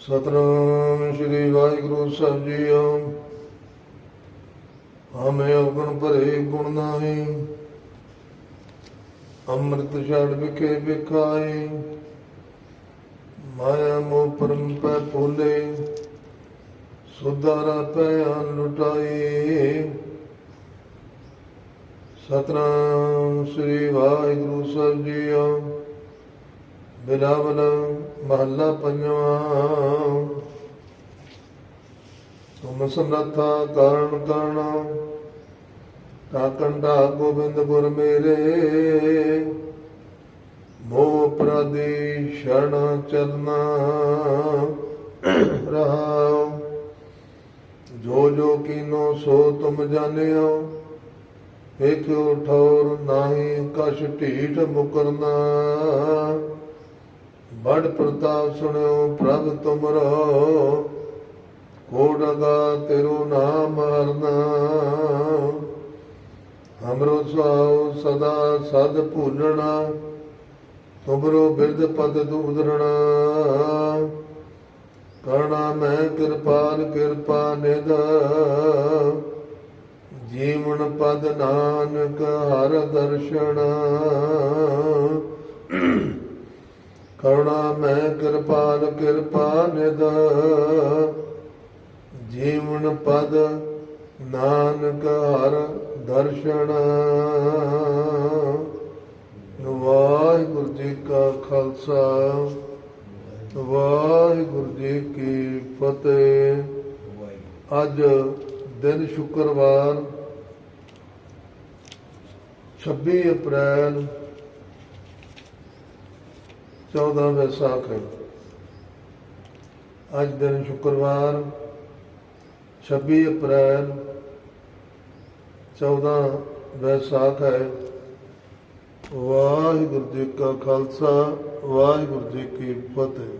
ਸਤਨਾਮ ਸ੍ਰੀ ਵਾਹਿਗੁਰੂ ਸਾਹਿਬ ਜੀਓ ਹਮੇ ਅਵਗੁਣ ਭਰੇ ਗੁਣ ਨਾਹੀ। ਅੰਮ੍ਰਿਤ ਛੜ ਵਿਖੇ ਵਿਖਾਏ ਮਾਇਆ ਮੋਹ ਪਰਮ ਪੈ ਭੋਲੇ। ਸੁਧਾਰਾ ਪੈ ਲੁਟਾਈ। ਸਤਨਾਮ ਸ੍ਰੀ ਵਾਹਿਗੁਰੂ ਸਾਹਿਬ ਜੀਓ ਬਿਲਾਵਲ ਮਹੱਲਾ ਪੰਜਵਾਂ। ਤੁਮ ਸਮਰਥਾ ਕਾਰਣ ਕਰਣਾ ਕਾਕੰਡਾ ਗੋਬਿੰਦ ਗੁਰ ਮੇਰੇ। ਮੋਹ ਪ੍ਰਦੀ ਸ਼ਰਨ ਚਰਨਾ ਰਹਾਉ। ਜੋ ਜੋ ਕੀਨੋ ਸੋ ਤੁਮ ਜਾਣਿਓ, ਵੇਖਿਓ ਠੌਰ ਨਾਹੀ ਕਛ ਢੀਠ ਮੁਕਰਨਾ। ਬੜ ਪ੍ਰਤਾਪ ਸੁਣਿਓ ਪ੍ਰਭ ਤੁਮਰੋ ਕੋਡਗਾ ਤੇਰੋ ਨਾਮ ਹਰਨਾ। ਹਮਰੋ ਸੁਆਉ ਸਦਾ ਸਦ ਭੂਲਣਾ, ਤੁਮਰੋ ਬਿਰਧ ਪਦ ਦੂਦਰਣਾ ਕਰਣਾ ਮੈਂ ਕਿਰਪਾਲ ਕਿਰਪਾ ਨਿਧ। ਜੀਵਨ ਪਦ ਨਾਨਕ ਹਰ ਦਰਸ਼ਨ। ਕਰੁਣਾ ਮੈਂ ਕਿਰਪਾਲ, ਕਿਰਪਾ ਨਿਦ ਜੀਵਨ ਪਦ ਨਾਨਕ ਹਰ ਦਰਸ਼ਨ। ਵਾਹਿਗੁਰੂ ਜੀ ਕਾ ਖਾਲਸਾ, ਵਾਹਿਗੁਰੂ ਜੀ ਕੀ ਫਤਿਹ। ਅੱਜ ਦਿਨ ਸ਼ੁੱਕਰਵਾਰ 26 ਅਪ੍ਰੈਲ 14 ਵਿਸਾਖ ਹੈ। ਅੱਜ ਦਿਨ ਸ਼ੁੱਕਰਵਾਰ 26 ਅਪ੍ਰੈਲ 14 ਵਿਸਾਖ ਹੈ। ਵਾਹਿਗੁਰੂ ਜੀ ਕਾ ਖਾਲਸਾ, ਵਾਹਿਗੁਰੂ ਜੀ ਕੀ ਫਤਿਹ।